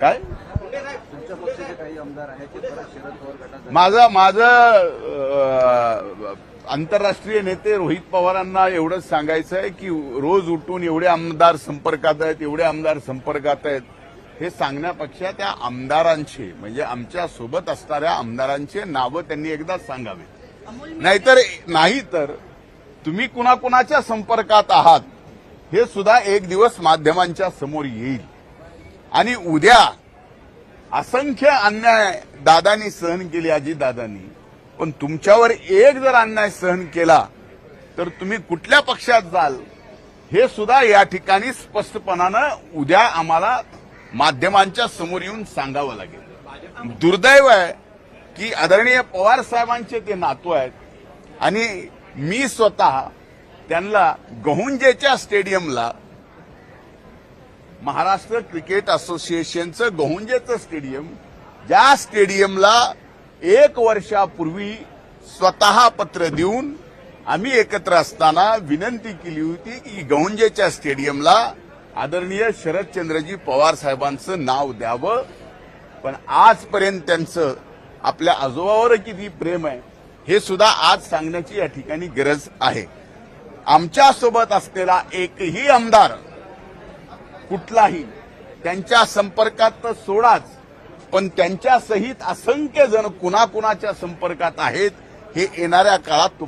काय? माझं माझं आंतरराष्ट्रीय नेते रोहित पवारांना एवढंच सांगायचं आहे की रोज उठून एवढे आमदार संपर्कात आहेत एवढे आमदार संपर्कात आहेत. हे सांगण्यापेक्षा त्या आमदारांचे म्हणजे आमच्यासोबत असणाऱ्या आमदारांचे नावं त्यांनी एकदा सांगावे. नाहीतर नाही तर तुम्ही कुणाकुणाच्या संपर्कात आहात हे सुद्धा एक दिवस माध्यमांच्या समोर येईल. आणि उद्या असंख्य अन्याय दादानी सहन केली आजी दादानी. पण तुमच्यावर एक जर अन्याय सहन केला तर तुम्ही कुठल्या पक्षात जाल? हे सुद्धा या ठिकाणी स्पष्टपणानं उद्या आम्हाला माध्यमांच्या समोर येऊन सांगावं लागेल. दुर्दैव आहे की आदरणीय पवार साहेबांचे ते नातू आहेत आणि मी स्वतः त्यांना गहुंजेच्या स्टेडियमला महाराष्ट्र क्रिकेट असोसिएशनचं गहुंजेचं स्टेडियम ज्या स्टेडियमला एक वर्षापूर्वी स्वतः पत्र देऊन आम्ही एकत्र असताना विनंती केली होती की गहुंजेच्या स्टेडियमला आदरणीय शरदचंद्रजी पवार साहेबांचं नाव द्यावं. पण आजपर्यंत त्यांचं आपल्या आजोबावर किती प्रेम आहे हे सुद्धा आज सांगण्याची या ठिकाणी गरज आहे. आमच्यासोबत असलेला एकही आमदार कुठलाही. त्यांच्या संपर्कात तर सोडाच पण त्यांच्या सहित असंख्य जण कुणाकुणाच्या संपर्कात आहेत हे येणाऱ्या काळात तुम्हाला